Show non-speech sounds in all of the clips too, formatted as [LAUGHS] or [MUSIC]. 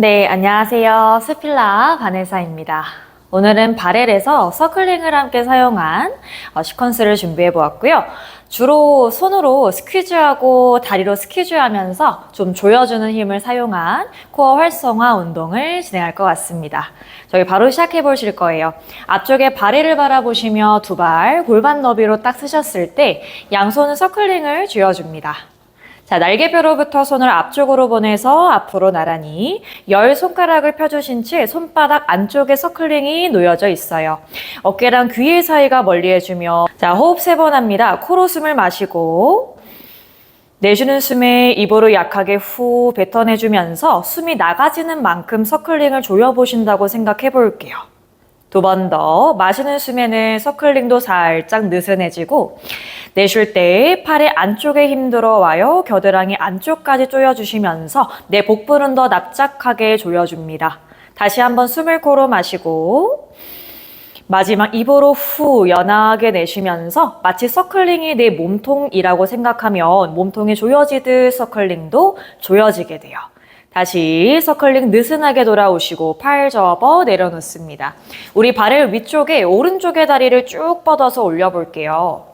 네, 안녕하세요. 스필라 바네사입니다. 오늘은 바렐에서 서클링을 함께 사용한 어, 시퀀스를 준비해 보았고요. 주로 손으로 스퀴즈하고 다리로 스퀴즈하면서 좀 조여주는 힘을 사용한 코어 활성화 운동을 진행할 것 같습니다. 저희 바로 시작해 보실 거예요. 앞쪽에 바렐을 바라보시며 두 발 골반 너비로 딱 쓰셨을 때 양손은 서클링을 쥐어줍니다. 자, 날개뼈로부터 손을 앞쪽으로 보내서 앞으로 나란히 열 손가락을 펴주신 채 손바닥 안쪽에 서클링이 놓여져 있어요. 어깨랑 귀의 사이가 멀리 해주며 자, 호흡 세 번 합니다. 코로 숨을 마시고 내쉬는 숨에 입으로 약하게 후 뱉어내주면서 숨이 나가지는 만큼 서클링을 조여보신다고 생각해 볼게요. 두 번 더 마시는 숨에는 서클링도 살짝 느슨해지고 내쉴 때 팔의 안쪽에 힘 들어와요. 겨드랑이 안쪽까지 조여주시면서 내 복부는 더 납작하게 조여줍니다. 다시 한번 숨을 코로 마시고 마지막 입으로 후 연하게 내쉬면서 마치 서클링이 내 몸통이라고 생각하면 몸통이 조여지듯 서클링도 조여지게 돼요. 다시 서클링 느슨하게 돌아오시고 팔 접어 내려놓습니다. 우리 발을 위쪽에 오른쪽의 다리를 쭉 뻗어서 올려볼게요.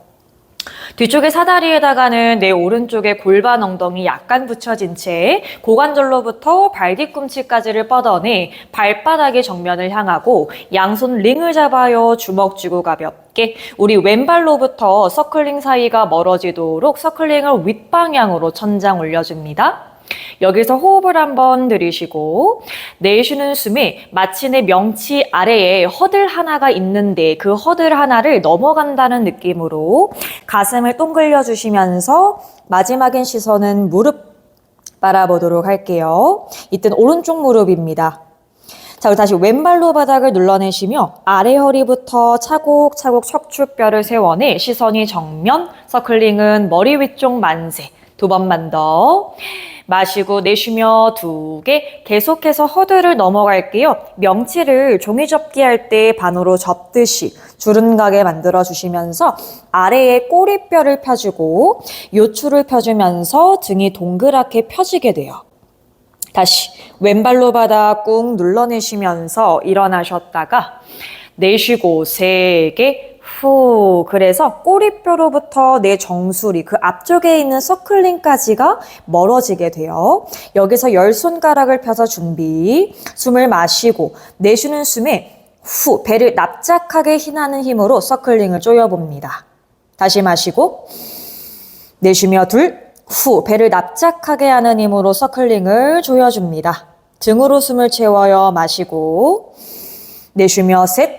뒤쪽의 사다리에다가는 내 오른쪽에 골반 엉덩이 약간 붙여진 채 고관절로부터 발 뒤꿈치까지를 뻗어내 발바닥의 정면을 향하고 양손 링을 잡아요. 주먹 쥐고 가볍게 우리 왼발로부터 서클링 사이가 멀어지도록 서클링을 윗방향으로 천장 올려줍니다. 여기서 호흡을 한번 들이쉬고 내쉬는 숨에 마치 내 명치 아래에 허들 하나가 있는데 그 허들 하나를 넘어간다는 느낌으로 가슴을 동글려 주시면서 마지막엔 시선은 무릎 바라보도록 할게요. 이때는 오른쪽 무릎입니다. 자, 다시 왼발로 바닥을 눌러내시며 아래 허리부터 차곡차곡 척추뼈를 세워내 시선이 정면, 서클링은 머리 위쪽 만세. 두 번만 더. 마시고 내쉬며 두 개. 계속해서 허들을 넘어갈게요. 명치를 종이 접기 할 때 반으로 접듯이 주름가게 만들어 주시면서 아래에 꼬리뼈를 펴주고 요추를 펴주면서 등이 동그랗게 펴지게 돼요. 다시 왼발로 바닥 꾹 눌러내시면서 일어나셨다가 내쉬고 세 개, 후. 그래서 꼬리뼈로부터 내 정수리, 그 앞쪽에 있는 서클링까지가 멀어지게 돼요. 여기서 열 손가락을 펴서 준비. 숨을 마시고 내쉬는 숨에 후. 배를 납작하게 힘하는 힘으로 서클링을 조여봅니다. 다시 마시고 내쉬며 둘, 후. 배를 납작하게 하는 힘으로 서클링을 조여줍니다. 등으로 숨을 채워요. 마시고 내쉬며 셋,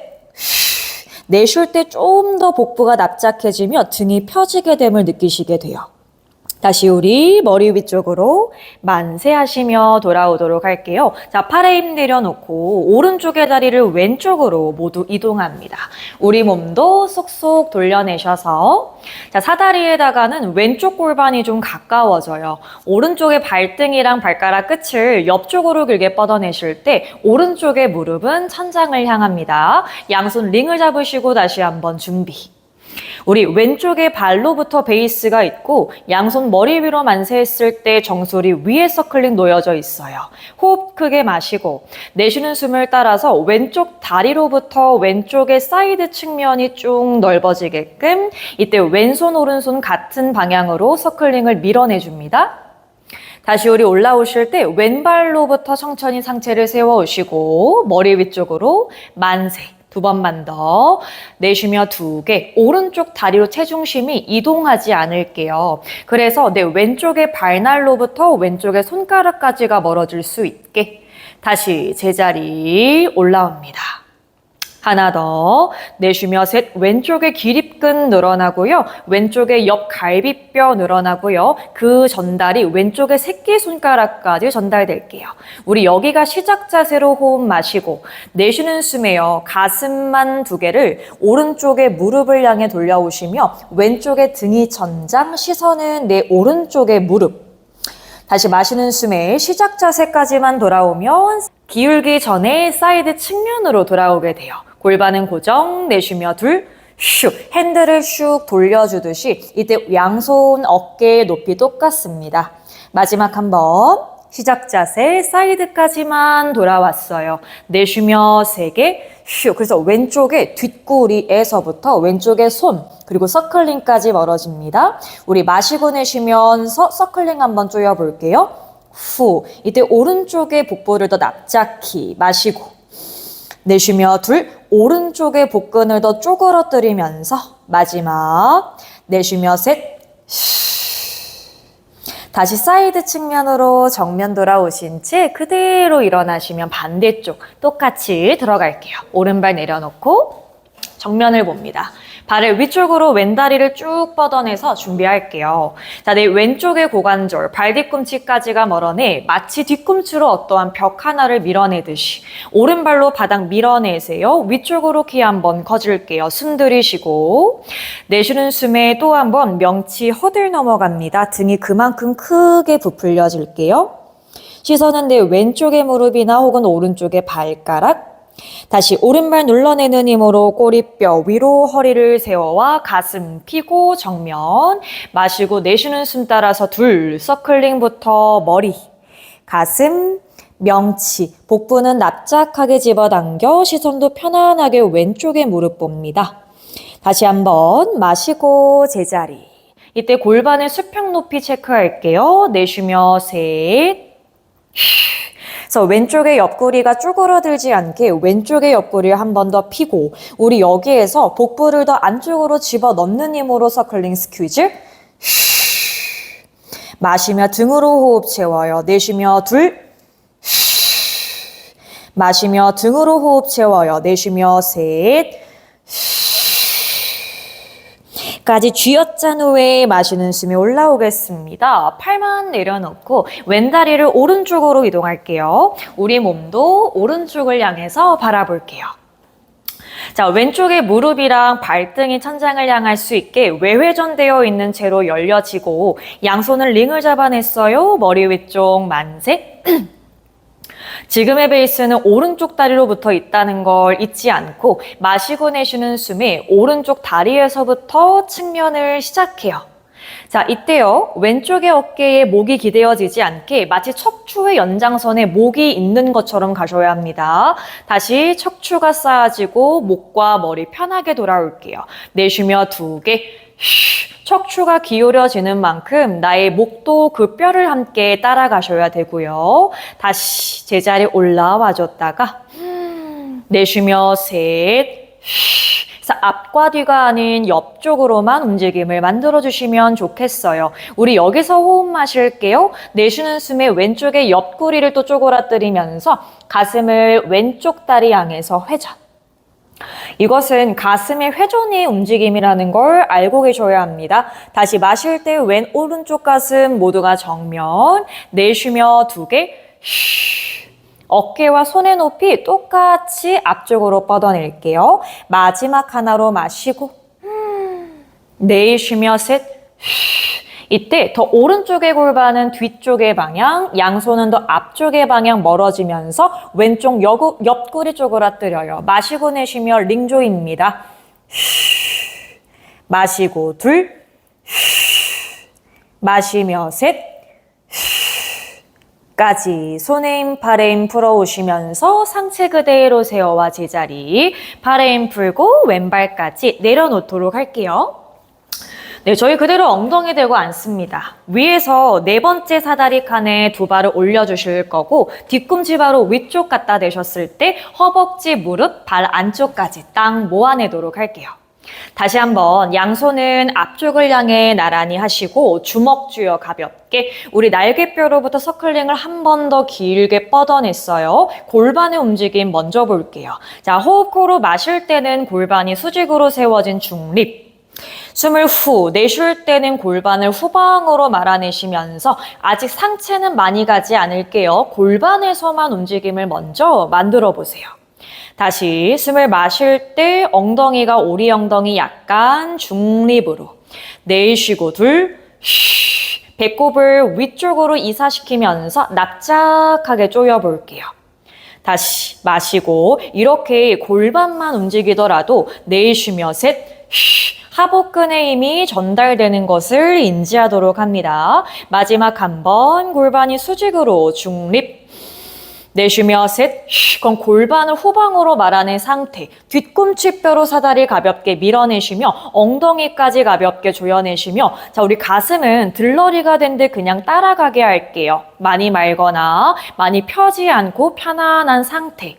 내쉴 때 좀 더 복부가 납작해지며 등이 펴지게 됨을 느끼시게 돼요. 다시 우리 머리 위쪽으로 만세하시며 돌아오도록 할게요. 자, 팔에 힘 내려놓고 오른쪽의 다리를 왼쪽으로 모두 이동합니다. 우리 몸도 쏙쏙 돌려내셔서 자, 사다리에다가는 왼쪽 골반이 좀 가까워져요. 오른쪽의 발등이랑 발가락 끝을 옆쪽으로 길게 뻗어내실 때 오른쪽의 무릎은 천장을 향합니다. 양손 링을 잡으시고 다시 한번 준비. 우리 왼쪽에 발로부터 베이스가 있고 양손 머리 위로 만세했을 때 정수리 위에 서클링 놓여져 있어요. 호흡 크게 마시고 내쉬는 숨을 따라서 왼쪽 다리로부터 왼쪽의 사이드 측면이 쭉 넓어지게끔 이때 왼손 오른손 같은 방향으로 서클링을 밀어내줍니다. 다시 우리 올라오실 때 왼발로부터 천천히 상체를 세워 오시고 머리 위쪽으로 만세. 두 번만 더 내쉬며 두 개 오른쪽 다리로 체중심이 이동하지 않을게요. 그래서 내 왼쪽의 발날로부터 왼쪽의 손가락까지가 멀어질 수 있게 다시 제자리 올라옵니다. 하나 더. 내쉬며 셋 왼쪽의 기립근 늘어나고요. 왼쪽의 옆 갈비뼈 늘어나고요. 그 전달이 왼쪽의 새끼손가락까지 전달될게요. 우리 여기가 시작 자세로 호흡 마시고 내쉬는 숨에요. 가슴만 두 개를 오른쪽의 무릎을 향해 돌려오시며 왼쪽의 등이 천장 시선은 내 오른쪽의 무릎. 다시 마시는 숨에 시작 자세까지만 돌아오면 기울기 전에 사이드 측면으로 돌아오게 돼요. 골반은 고정, 내쉬며 둘, 슉, 핸들을 슉 돌려주듯이 이때 양손 어깨 높이 똑같습니다. 마지막 한 번, 시작 자세 사이드까지만 돌아왔어요. 내쉬며 세 개, 휴. 그래서 왼쪽에 뒷구리에서부터 왼쪽에 손, 그리고 서클링까지 멀어집니다. 우리 마시고 내쉬면서 서클링 한번 조여볼게요. 후. 이때 오른쪽에 복부를 더 납작히 마시고 내쉬며 둘, 오른쪽의 복근을 더 쪼그러뜨리면서 마지막 내쉬며 셋, 다시 사이드 측면으로 정면 돌아오신 채 그대로 일어나시면 반대쪽 똑같이 들어갈게요. 오른발 내려놓고 정면을 봅니다. 발을 위쪽으로 왼다리를 쭉 뻗어내서 준비할게요. 자, 내 왼쪽의 고관절, 발 뒤꿈치까지가 멀어내 마치 뒤꿈치로 어떠한 벽 하나를 밀어내듯이 오른발로 바닥 밀어내세요. 위쪽으로 키 한번 커질게요. 숨 들이쉬고 내쉬는 숨에 또 한번 명치 허들 넘어갑니다. 등이 그만큼 크게 부풀려질게요. 시선은 내 왼쪽의 무릎이나 혹은 오른쪽의 발가락 다시 오른발 눌러내는 힘으로 꼬리뼈 위로 허리를 세워와 가슴 피고 정면 마시고 내쉬는 숨 따라서 둘 서클링부터 머리 가슴 명치 복부는 납작하게 집어당겨 시선도 편안하게 왼쪽에 무릎 봅니다. 다시 한번 마시고 제자리 이때 골반의 수평 높이 체크할게요. 내쉬며 셋 그래서 왼쪽의 옆구리가 쭈그러들지 않게 왼쪽의 옆구리를 한 번 더 피고 우리 여기에서 복부를 더 안쪽으로 집어 넣는 힘으로 서클링 스퀴즈 [LAUGHS] 마시며 등으로 호흡 채워요. 내쉬며 둘 [LAUGHS] 마시며 등으로 호흡 채워요. 내쉬며 셋 까지 쥐어짠 후에 마시는 숨이 올라오겠습니다. 팔만 내려놓고 왼다리를 오른쪽으로 이동할게요. 우리 몸도 오른쪽을 향해서 바라볼게요. 자, 왼쪽에 무릎이랑 발등이 천장을 향할 수 있게 외회전되어 있는 채로 열려지고 양손은 링을 잡아냈어요. 머리 위쪽 만세. [CLEARS THROAT] 지금의 베이스는 오른쪽 다리로 붙어 있다는 걸 잊지 않고 마시고 내쉬는 숨에 오른쪽 다리에서부터 측면을 시작해요. 자, 이때요. 왼쪽의 어깨에 목이 기대어지지 않게 마치 척추의 연장선에 목이 있는 것처럼 가셔야 합니다. 다시 척추가 쌓아지고 목과 머리 편하게 돌아올게요. 내쉬며 두 개. 척추가 기울여지는 만큼 나의 목도 그 뼈를 함께 따라가셔야 되고요. 다시 제자리 올라와 줬다가 내쉬며 셋. 앞과 뒤가 아닌 옆쪽으로만 움직임을 만들어 주시면 좋겠어요. 우리 여기서 호흡 마실게요. 내쉬는 숨에 왼쪽의 옆구리를 또 쪼그라뜨리면서 가슴을 왼쪽 다리 향해서 회전. 이것은 가슴의 회전의 움직임이라는 걸 알고 계셔야 합니다. 다시 마실 때 왼 오른쪽 가슴 모두가 정면, 내쉬며 두 개, 쉬. 어깨와 손의 높이 똑같이 앞쪽으로 뻗어낼게요. 마지막 하나로 마시고, 음. 내쉬며 셋, 쉬. 이때 더 오른쪽의 골반은 뒤쪽의 방향, 양손은 더 앞쪽의 방향 멀어지면서 왼쪽 여구, 옆구리 att려요. 마시고 내쉬며 링조입니다. 마시고 둘, 마시며 셋, 까지 손에 힘, 팔에 힘 풀어오시면서 상체 그대로 세워와 제자리. 팔에 힘 풀고 왼발까지 내려놓도록 할게요. 네, 저희 그대로 엉덩이 대고 앉습니다. 위에서 네 번째 사다리 칸에 두 발을 올려주실 거고 뒤꿈치 바로 위쪽 갖다 대셨을 때 허벅지, 무릎, 발 안쪽까지 딱 모아내도록 할게요. 다시 한번 양손은 앞쪽을 향해 나란히 하시고 주먹 쥐어 가볍게 우리 날개뼈로부터 서클링을 한 번 더 길게 뻗어냈어요. 골반의 움직임 먼저 볼게요. 자, 호흡 코로 마실 때는 골반이 수직으로 세워진 중립. 숨을 후 내쉴 때는 골반을 후방으로 말아내시면서 아직 상체는 많이 가지 않을게요. 골반에서만 움직임을 먼저 만들어 보세요. 다시 숨을 마실 때 엉덩이가 오리 엉덩이 약간 중립으로 내쉬고 둘 쉬, 배꼽을 위쪽으로 이사시키면서 납작하게 조여 볼게요. 다시 마시고 이렇게 골반만 움직이더라도 내쉬며 셋 쉬, 하복근의 힘이 전달되는 것을 인지하도록 합니다. 마지막 한 번 골반이 수직으로 중립. 내쉬며 셋, 쉬, 그럼 골반을 후방으로 말하는 상태. 뒤꿈치뼈로 사다리 가볍게 밀어내쉬며 엉덩이까지 가볍게 조여내쉬며 자, 우리 가슴은 들러리가 된 듯 그냥 따라가게 할게요. 많이 말거나 많이 펴지 않고 편안한 상태.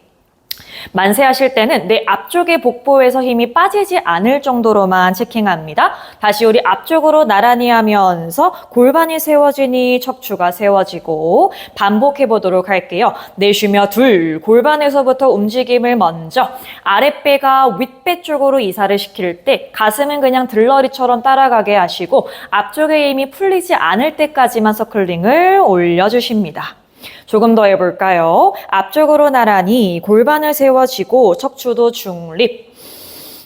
만세하실 때는 내 앞쪽의 복부에서 힘이 빠지지 않을 정도로만 체킹합니다. 다시 우리 앞쪽으로 나란히 하면서 골반이 세워지니 척추가 세워지고 반복해 보도록 할게요. 내쉬며 둘, 골반에서부터 움직임을 먼저 아랫배가 윗배 쪽으로 이사를 시킬 때 가슴은 그냥 들러리처럼 따라가게 하시고 앞쪽의 힘이 풀리지 않을 때까지만 서클링을 올려주십니다. 조금 더 해볼까요? 앞쪽으로 나란히 골반을 세워지고 척추도 중립.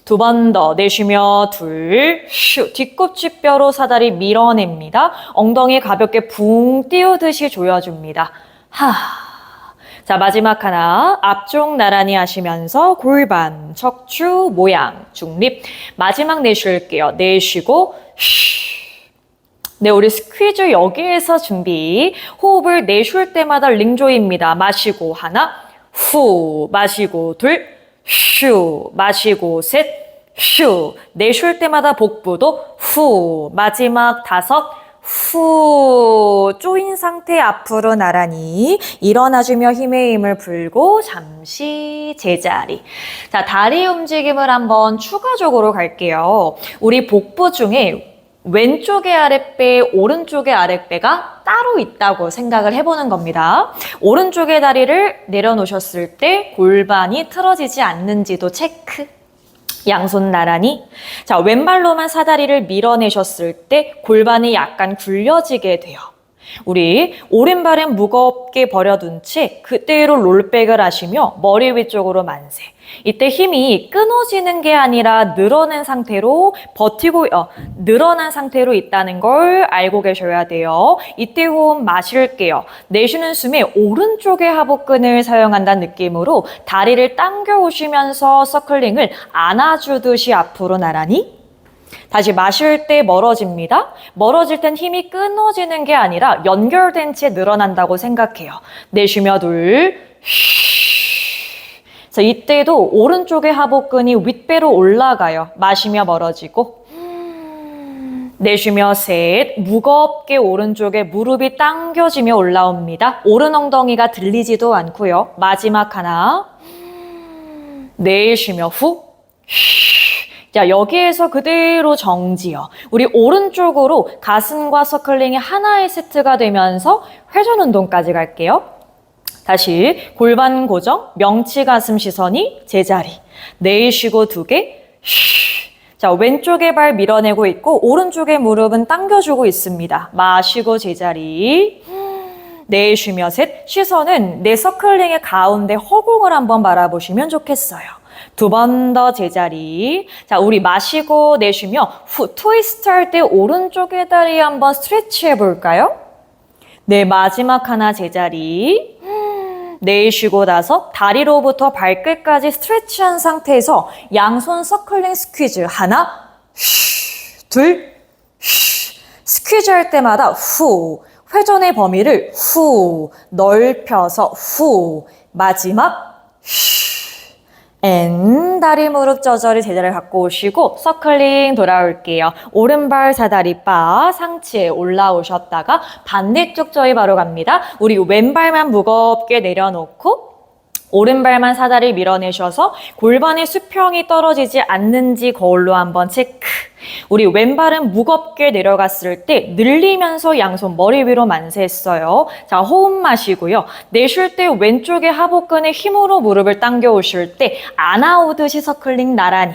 두 번 더 내쉬며 둘, 슈. 뒤꿈치 뼈로 사다리 밀어냅니다. 엉덩이 가볍게 붕 띄우듯이 조여줍니다. 하. 자, 마지막 하나. 앞쪽 나란히 하시면서 골반, 척추, 모양, 중립. 마지막 내쉴게요. 내쉬고, 쉬. 네, 우리 스퀴즈 여기에서 준비. 호흡을 내쉴 때마다 링조입니다. 마시고 하나, 후, 마시고 둘, 슈, 마시고 셋, 슈. 내쉴 때마다 복부도 후, 마지막 다섯, 후, 쪼인 상태 앞으로 나란히 일어나주며 힘의 힘을 풀고 잠시 제자리. 자, 다리 움직임을 한번 추가적으로 갈게요. 우리 복부 중에 왼쪽의 아랫배, 오른쪽의 아랫배가 따로 있다고 생각을 해보는 겁니다. 오른쪽의 다리를 내려놓으셨을 때 골반이 틀어지지 않는지도 체크. 양손 나란히. 자, 왼발로만 사다리를 밀어내셨을 때 골반이 약간 굴려지게 돼요. 우리 오른발은 무겁게 버려둔 채 그대로 롤백을 하시며 머리 위쪽으로 만세. 이때 힘이 끊어지는 게 아니라 늘어난 상태로 버티고 어, 늘어난 상태로 있다는 걸 알고 계셔야 돼요. 이때 호흡 마실게요. 내쉬는 숨에 오른쪽의 하복근을 사용한다는 느낌으로 다리를 당겨 오시면서 서클링을 안아주듯이 앞으로 나란히 다시 마실 때 멀어집니다. 멀어질 땐 힘이 끊어지는 게 아니라 연결된 채 늘어난다고 생각해요. 내쉬며 둘, 쉬. 자, 이때도 오른쪽의 하복근이 윗배로 올라가요. 마시며 멀어지고. 내쉬며 셋, 무겁게 오른쪽에 무릎이 당겨지며 올라옵니다. 오른 엉덩이가 들리지도 않고요. 마지막 하나. 내쉬며 후. 자, 여기에서 그대로 정지요. 우리 오른쪽으로 가슴과 서클링이 하나의 세트가 되면서 회전 운동까지 갈게요. 다시 골반 고정, 명치 가슴 시선이 제자리. 내쉬고 두 개. 쉬. 자, 왼쪽에 발 밀어내고 있고 오른쪽에 무릎은 당겨주고 있습니다. 마시고 제자리. 내쉬며 셋. 시선은 내 서클링의 가운데 허공을 한번 바라보시면 좋겠어요. 두 번 더 제자리. 자, 우리 마시고 내쉬며 후 트위스트 할 때 오른쪽의 다리 한번 스트레치 해볼까요? 네, 마지막 하나 제자리. 내쉬고 나서 다리로부터 발끝까지 스트레치한 상태에서 양손 서클링 스퀴즈 하나, 쉬, 둘, 쉬. 스퀴즈 할 때마다 후, 회전의 범위를 후, 넓혀서 후, 마지막 쉬. 엔 다리 무릎 저절히 제자리를 갖고 오시고 서클링 돌아올게요. 오른발 사다리 바 상체에 올라오셨다가 반대쪽 저희 바로 갑니다. 우리 왼발만 무겁게 내려놓고 오른발만 사다리 밀어내셔서 골반의 수평이 떨어지지 않는지 거울로 한번 체크. 우리 왼발은 무겁게 내려갔을 때 늘리면서 양손 머리 위로 만세했어요. 자, 호흡 마시고요. 내쉴 때 왼쪽의 하복근에 힘으로 무릎을 당겨 오실 때 안아오듯이 서클링 나란히.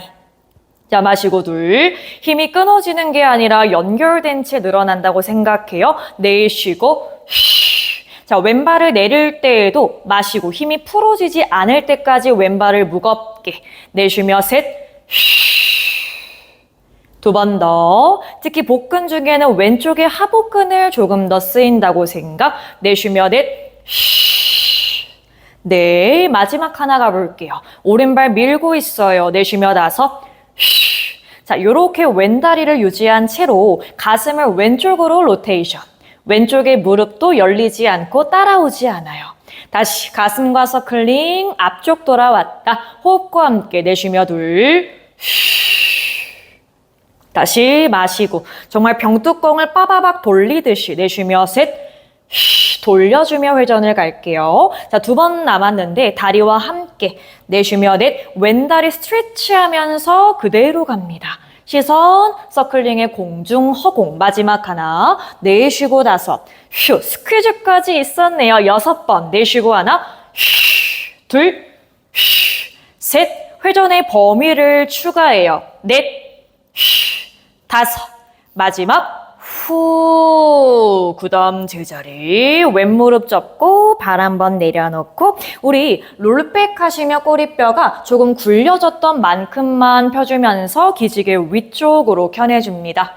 자, 마시고 둘. 힘이 끊어지는 게 아니라 연결된 채 늘어난다고 생각해요. 내쉬고 쉬. 자, 왼발을 내릴 때에도 마시고 힘이 풀어지지 않을 때까지 왼발을 무겁게 내쉬며 셋, 두 번 더. 특히 복근 중에는 왼쪽의 하복근을 조금 더 쓰인다고 생각. 내쉬며 넷, 네, 마지막 하나 가볼게요. 오른발 밀고 있어요. 내쉬며 다섯, 자, 요렇게 왼다리를 유지한 채로 가슴을 왼쪽으로 로테이션. 왼쪽의 무릎도 열리지 않고 따라오지 않아요. 다시 가슴과 서클링, 앞쪽 돌아왔다. 호흡과 함께 내쉬며 둘. 다시 마시고 정말 병뚜껑을 빠바박 돌리듯이 내쉬며 셋. 돌려주며 회전을 갈게요. 자, 두 번 남았는데 다리와 함께 내쉬며 넷. 왼다리 스트레치하면서 그대로 갑니다. 시선 서클링의 공중 허공 마지막 하나 내쉬고 다섯 휴 스퀴즈까지 있었네요. 여섯 번 내쉬고 하나 둘셋. 회전의 범위를 추가해요. 넷 다섯. 마지막 후 그 다음 제자리 왼무릎 접고 발 한번 내려놓고 우리 롤백 하시며 꼬리뼈가 조금 굴려졌던 만큼만 펴주면서 기지개 위쪽으로 켜내줍니다.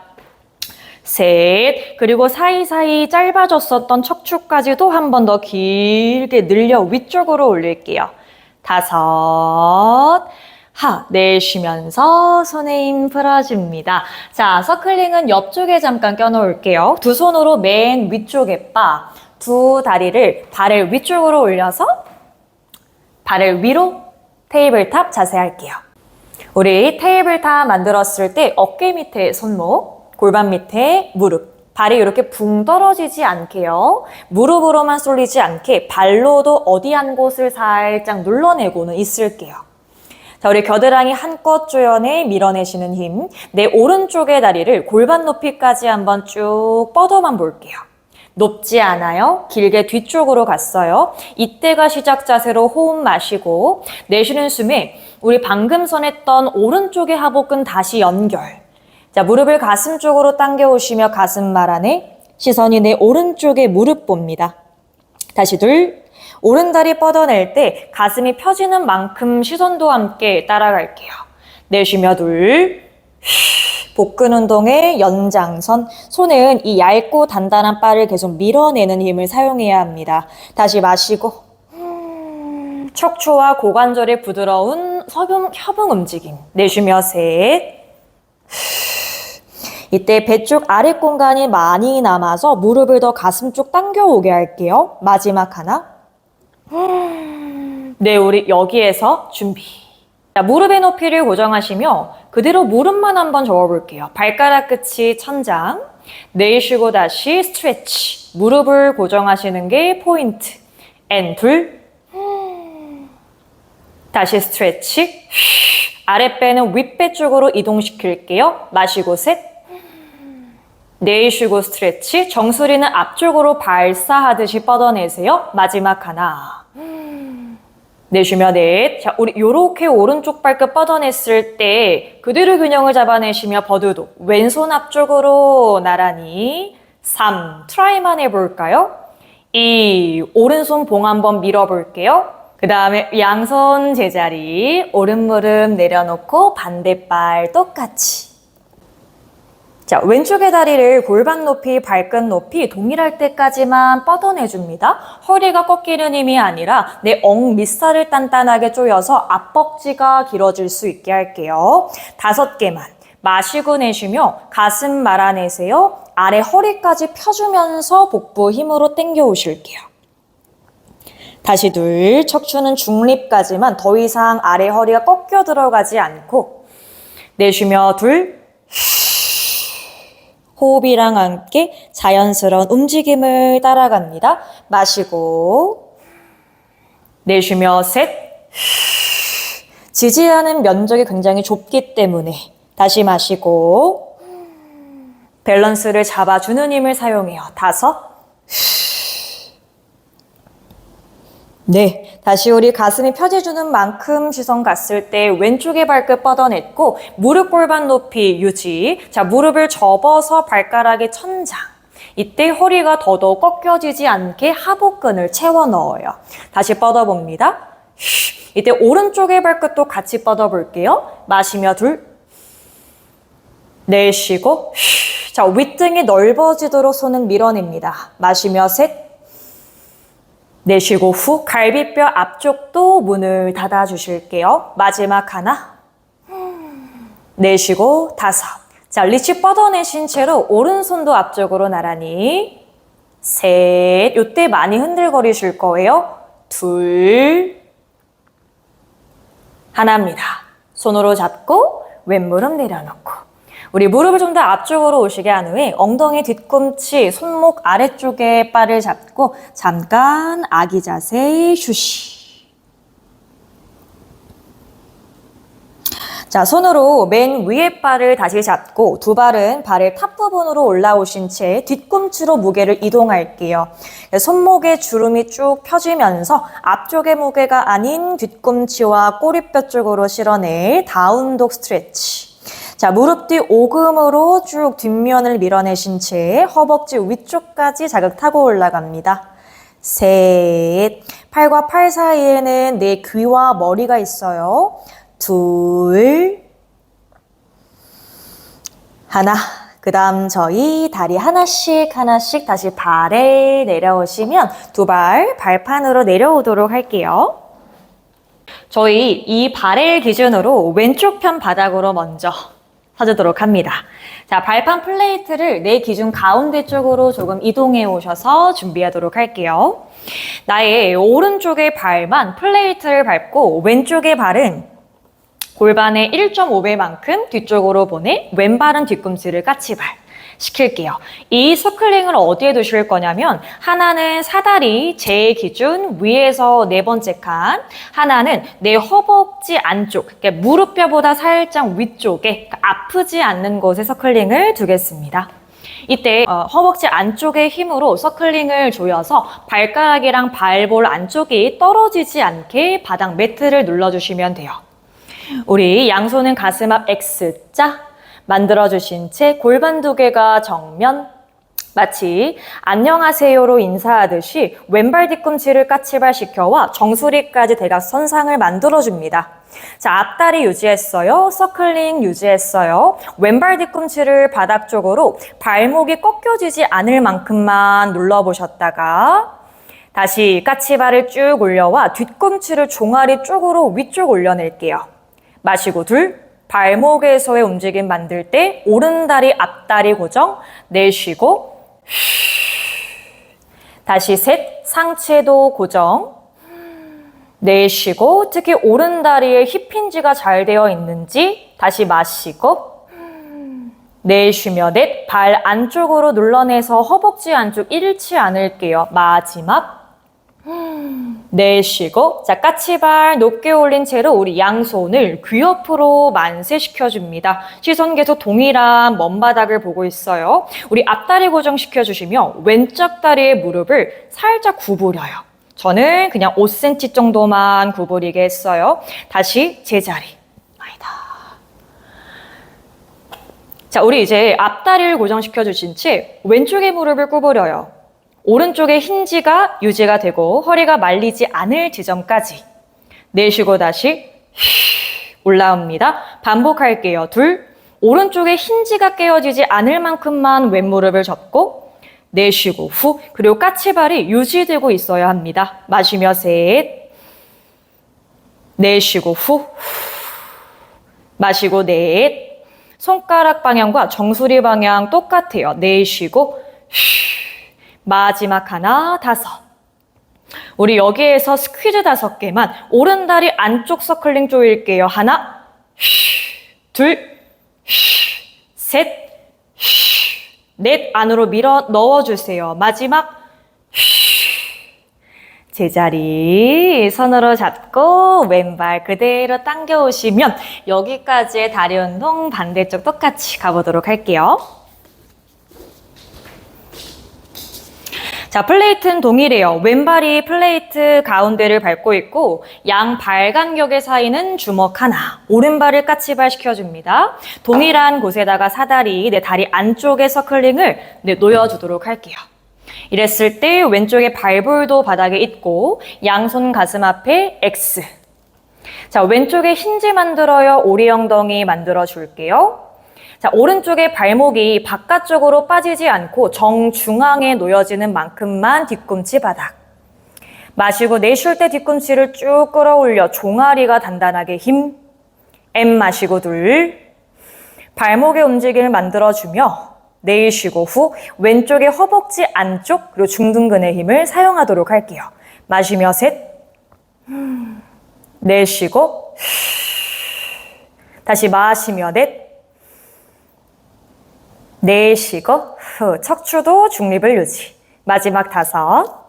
셋 그리고 사이사이 짧아졌었던 척추까지도 한 번 더 길게 늘려 위쪽으로 올릴게요. 다섯 하 내쉬면서 손에 힘 풀어줍니다. 자, 서클링은 옆쪽에 잠깐 껴놓을게요. 두 손으로 맨 위쪽에 바, 두 다리를 발을 위쪽으로 올려서 발을 위로 테이블탑 자세 할게요. 우리 테이블탑 만들었을 때 어깨 밑에 손목, 골반 밑에 무릎, 발이 이렇게 붕 떨어지지 않게요. 무릎으로만 쏠리지 않게 발로도 어디 한 곳을 살짝 눌러내고는 있을게요. 자, 우리 겨드랑이 한껏 조여내 밀어내시는 힘. 내 오른쪽의 다리를 골반 높이까지 한번 쭉 뻗어만 볼게요. 높지 않아요. 길게 뒤쪽으로 갔어요. 이때가 시작 자세로 호흡 마시고 내쉬는 숨에 우리 방금 선했던 오른쪽의 하복근 다시 연결. 자, 무릎을 가슴 쪽으로 당겨 오시며 가슴 말 안에 시선이 내 오른쪽에 무릎 봅니다. 다시 둘, 오른다리 뻗어낼 때 가슴이 펴지는 만큼 시선도 함께 따라갈게요. 내쉬며 둘. 복근 운동의 연장선. 손은 이 얇고 단단한 바를 계속 밀어내는 힘을 사용해야 합니다. 다시 마시고. 척추와 고관절의 부드러운 협응, 협응 움직임. 내쉬며 셋. 이때 배 쪽 아래 공간이 많이 남아서 무릎을 더 가슴 쪽 당겨오게 할게요. 마지막 하나. 네, 우리 여기에서 준비. 자, 무릎의 높이를 고정하시며 그대로 무릎만 한번 접어볼게요. 발가락 끝이 천장. 내쉬고 다시 스트레치. 무릎을 고정하시는 게 포인트. 앤 둘. 다시 스트레치. 아랫배는 윗배 쪽으로 이동시킬게요. 마시고 셋. 내쉬고 스트레치. 정수리는 앞쪽으로 발사하듯이 뻗어내세요. 마지막 하나. 내쉬며 넷. 자, 우리 요렇게 오른쪽 발끝 뻗어냈을 때 그대로 균형을 잡아내시며 버드도 왼손 앞쪽으로 나란히 3. 트라이만 해볼까요? 2. 오른손 봉 한번 밀어볼게요. 그 다음에 양손 제자리, 오른 무릎 내려놓고 반대발 똑같이. 자, 왼쪽의 다리를 골반 높이, 발끝 높이 동일할 때까지만 뻗어내줍니다. 허리가 꺾이는 힘이 아니라 내 엉 밑살을 단단하게 조여서 앞벅지가 길어질 수 있게 할게요. 다섯 개만. 마시고 내쉬며 가슴 말아내세요. 아래 허리까지 펴주면서 복부 힘으로 당겨 오실게요. 다시 둘. 척추는 중립까지만 더 이상 아래 허리가 꺾여 들어가지 않고 내쉬며 둘. 호흡이랑 함께 자연스러운 움직임을 따라갑니다. 마시고 내쉬며 셋 지지하는 면적이 굉장히 좁기 때문에 다시 마시고 밸런스를 잡아주는 힘을 사용해요. 다섯 네. 다시 우리 가슴이 펴져주는 만큼 시선 갔을 때 왼쪽의 발끝 뻗어냈고 무릎 골반 높이 유지. 자, 무릎을 접어서 발가락의 천장. 이때 허리가 더더욱 꺾여지지 않게 하복근을 채워 넣어요. 다시 뻗어봅니다. [LAUGHS] 이때 오른쪽의 발끝도 같이 뻗어볼게요. 마시며 둘. 내쉬고. [LAUGHS] 자, 윗등이 넓어지도록 손은 밀어냅니다. 마시며 셋. 내쉬고 후 갈비뼈 앞쪽도 문을 닫아 주실게요. 마지막 하나. 내쉬고 다섯. 자, 리치 뻗어내신 채로 오른손도 앞쪽으로 나란히. 셋. 요때 많이 흔들거리실 거예요. 둘. 하나입니다. 손으로 잡고 왼무릎 내려놓고. 우리 무릎을 좀 더 앞쪽으로 오시게 한 후에 엉덩이 뒤꿈치, 손목 아래쪽에 바를 잡고 잠깐 아기 자세 휴식. 자, 손으로 맨 위에 발을 다시 잡고 두 발은 발의 탑 부분으로 올라오신 채 뒤꿈치로 무게를 이동할게요. 손목에 주름이 쭉 펴지면서 앞쪽의 무게가 아닌 뒤꿈치와 꼬리뼈 쪽으로 실어낼 다운독 스트레치. 자, 무릎 뒤 오금으로 쭉 뒷면을 밀어내신 채 허벅지 위쪽까지 자극하고 올라갑니다. 셋. 팔과 팔 사이에는 내 귀와 머리가 있어요. 둘, 하나. 그 다음 저희 다리 하나씩 하나씩 다시 발에 내려오시면 두 발 발판으로 내려오도록 할게요. 저희 이 발을 기준으로 왼쪽 편 바닥으로 먼저 서주도록 합니다. 자, 발판 플레이트를 내 기준 가운데 쪽으로 조금 이동해 오셔서 준비하도록 할게요. 나의 오른쪽의 발만 플레이트를 밟고 왼쪽의 발은 골반의 1.5배만큼 뒤쪽으로 보내 왼발은 뒤꿈치를 까치발 시킬게요. 이 서클링을 어디에 두실 거냐면 하나는 사다리 제 기준 위에서 네 번째 칸 하나는 내 허벅지 안쪽 그러니까 무릎뼈보다 살짝 위쪽에 아프지 않는 곳에 서클링을 두겠습니다. 이때 어, 허벅지 안쪽의 힘으로 서클링을 조여서 발가락이랑 발볼 안쪽이 떨어지지 않게 바닥 매트를 눌러주시면 돼요. 우리 양손은 가슴 앞 X자 만들어주신 채 골반 두 개가 정면 마치 안녕하세요로 인사하듯이 왼발 뒤꿈치를 까치발 시켜와 정수리까지 대각 선상을 만들어줍니다. 자, 앞다리 유지했어요. 서클링 유지했어요. 왼발 뒤꿈치를 바닥 쪽으로 발목이 꺾여지지 않을 만큼만 눌러보셨다가 다시 까치발을 쭉 올려와 뒤꿈치를 종아리 쪽으로 위쪽 올려낼게요. 마시고 둘, 발목에서의 움직임 만들 때 오른다리 앞다리 고정, 내쉬고 다시 셋, 상체도 고정, 내쉬고 특히 오른다리에 힙힌지가 잘 되어 있는지 다시 마시고 내쉬며 넷, 발 안쪽으로 눌러내서 허벅지 안쪽 잃지 않을게요. 마지막 내쉬고 자 까치발 높게 올린 채로 우리 양손을 귀 옆으로 만세시켜줍니다. 시선 계속 동일한 먼 바닥을 보고 있어요. 우리 앞다리 고정시켜 주시면 왼쪽 다리의 무릎을 살짝 구부려요. 저는 그냥 5cm 정도만 구부리게 했어요. 다시 제자리. 아니다. 자, 우리 이제 앞다리를 고정시켜 주신 채 왼쪽의 무릎을 구부려요. 오른쪽의 힌지가 유지가 되고 허리가 말리지 않을 지점까지 내쉬고 다시 올라옵니다. 반복할게요. 둘, 오른쪽의 힌지가 깨어지지 않을 만큼만 왼무릎을 접고 내쉬고 후 그리고 까치발이 유지되고 있어야 합니다. 마시며 셋 내쉬고 후 마시고 넷 손가락 방향과 정수리 방향 똑같아요. 내쉬고 마지막 하나 다섯 우리 여기에서 스퀴즈 다섯 개만 오른 다리 안쪽 서클링 조일게요. 하나 둘 셋, 넷 안으로 밀어 넣어주세요. 마지막 제자리 손으로 잡고 왼발 그대로 당겨 오시면 여기까지의 다리 운동 반대쪽 똑같이 가보도록 할게요. 자, 플레이트는 동일해요. 왼발이 플레이트 가운데를 밟고 있고 양 발 간격의 사이는 주먹 하나. 오른발을 까치발 시켜줍니다. 동일한 곳에다가 사다리 내 다리 안쪽에 서클링을 네, 놓여주도록 할게요. 이랬을 때 왼쪽에 발볼도 바닥에 있고 양손 가슴 앞에 X. 자, 왼쪽에 힌지 만들어요. 오리 엉덩이 만들어 줄게요. 자, 오른쪽에 발목이 바깥쪽으로 빠지지 않고 정중앙에 놓여지는 만큼만 뒤꿈치 바닥. 마시고 내쉴 때 뒤꿈치를 쭉 끌어올려 종아리가 단단하게 힘. M 마시고 둘. 발목의 움직임을 만들어주며 내쉬고 후 왼쪽의 허벅지 안쪽 그리고 중둔근의 힘을 사용하도록 할게요. 마시며 셋, 내쉬고 다시 마시며 넷, 내쉬고 후 척추도 중립을 유지. 마지막 다섯.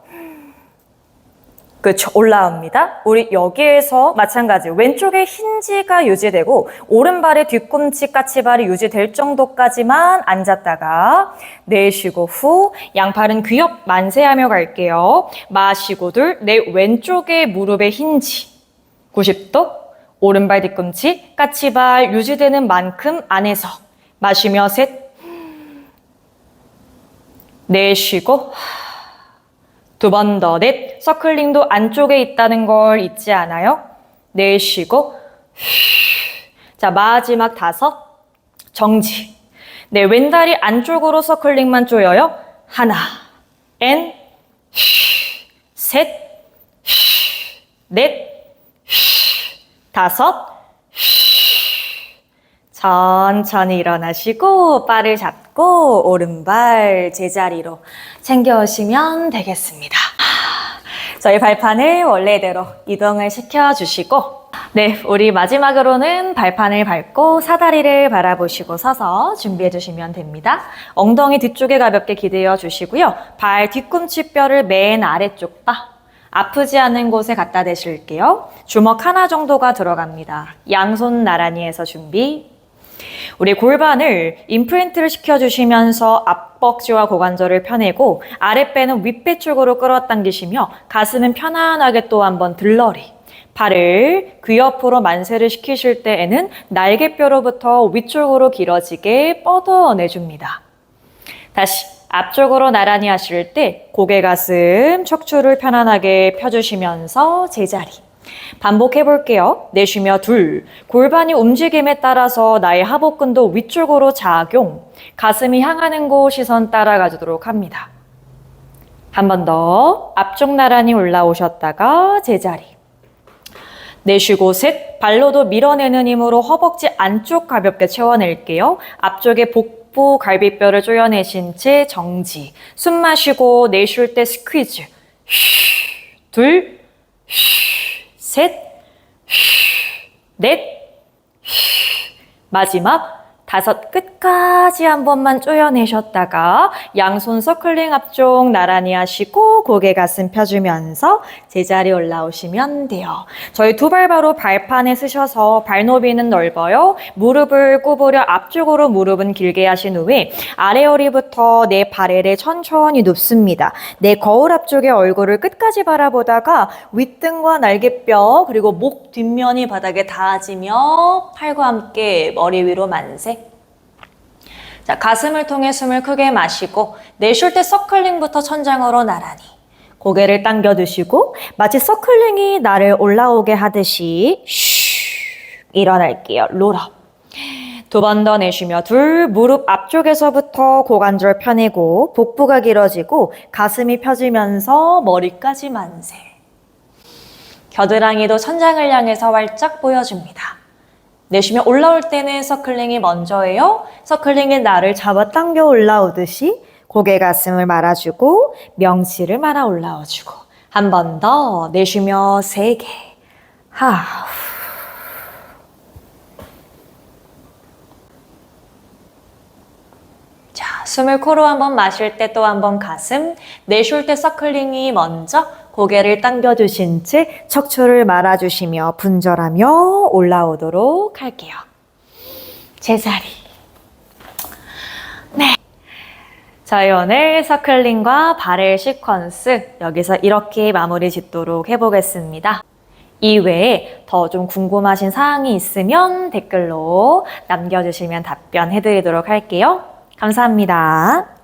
그쵸, 올라옵니다. 우리 여기에서 마찬가지 왼쪽에 힌지가 유지되고 오른발의 뒤꿈치 까치발이 유지될 정도까지만 앉았다가 내쉬고 후 양팔은 귀엽 만세하며 갈게요. 마시고 둘, 내 왼쪽의 무릎의 힌지 90도 오른발 뒤꿈치 까치발 유지되는 만큼 안에서 마시며 셋 내쉬고 두 번 더 넷. 서클링도 안쪽에 있다는 걸 잊지 않아요? 내쉬고 자 마지막 다섯 정지. 네 왼다리 안쪽으로 서클링만 조여요. 하나 엔 셋, 넷, 다섯, 천천히 일어나시고 발을 잡고 오른발 제자리로 챙겨오시면 되겠습니다. 저희 발판을 원래대로 이동을 시켜주시고 네, 우리 마지막으로는 발판을 밟고 사다리를 바라보시고 서서 준비해 주시면 됩니다. 엉덩이 뒤쪽에 가볍게 기대어 주시고요. 발 뒤꿈치 뼈를 맨 아래쪽 바 아프지 않은 곳에 갖다 대실게요. 주먹 하나 정도가 들어갑니다. 양손 나란히 해서 준비. 우리 골반을 임프린트를 시켜주시면서 앞벅지와 고관절을 펴내고 아랫배는 윗배 쪽으로 끌어당기시며 가슴은 편안하게 또 한번 들러리. 팔을 귀 옆으로 만세를 시키실 때에는 날개뼈로부터 위쪽으로 길어지게 뻗어내줍니다. 다시 앞쪽으로 나란히 하실 때 고개 가슴 척추를 편안하게 펴주시면서 제자리. 반복해 볼게요. 내쉬며 둘. 골반이 움직임에 따라서 나의 하복근도 위쪽으로 작용. 가슴이 향하는 곳 시선 따라가도록 합니다. 한 번 더. 앞쪽 나란히 올라오셨다가 제자리. 내쉬고 셋. 발로도 밀어내는 힘으로 허벅지 안쪽 가볍게 채워낼게요. 앞쪽에 복부 갈비뼈를 조여내신 채 정지. 숨 마시고 내쉴 때 스퀴즈. 쉬, 둘, 쉬, 셋, 쉬, 넷, 쉬. 마지막 다섯 끝까지 한 번만 쪼여내셨다가 양손 서클링 앞쪽 나란히 하시고 고개 가슴 펴주면서 제자리 올라오시면 돼요. 저희 두 발 바로 발판에 쓰셔서 발 너비는 넓어요. 무릎을 구부려 앞쪽으로 무릎은 길게 하신 후에 아래 허리부터 내 발에를 천천히 눕습니다. 내 거울 앞쪽에 얼굴을 끝까지 바라보다가 윗등과 날개뼈 그리고 목 뒷면이 바닥에 닿아지며 팔과 함께 머리 위로 만세. 자, 가슴을 통해 숨을 크게 마시고 내쉴 때 서클링부터 천장으로 나란히 고개를 당겨 드시고 마치 서클링이 나를 올라오게 하듯이 슉 일어날게요. 롤업. 두 번 더 내쉬며 둘 무릎 앞쪽에서부터 고관절 펴내고 복부가 길어지고 가슴이 펴지면서 머리까지 만세. 겨드랑이도 천장을 향해서 활짝 보여줍니다. 내쉬며 올라올 때는 서클링이 먼저예요. 서클링이 나를 잡아 당겨 올라오듯이 고개 가슴을 말아주고 명치를 말아 올라와주고 한 번 더 내쉬며 세 개. 하. 자, 숨을 코로 한번 마실 때 또 한번 가슴, 내쉴 때 서클링이 먼저 고개를 당겨주신 채 척추를 말아주시며 분절하며 올라오도록 할게요. 제자리. 네. 저희 오늘 서클링과 바렐 시퀀스 여기서 이렇게 마무리 짓도록 해보겠습니다. 이외에 더 좀 궁금하신 사항이 있으면 댓글로 남겨주시면 답변해드리도록 할게요. 감사합니다.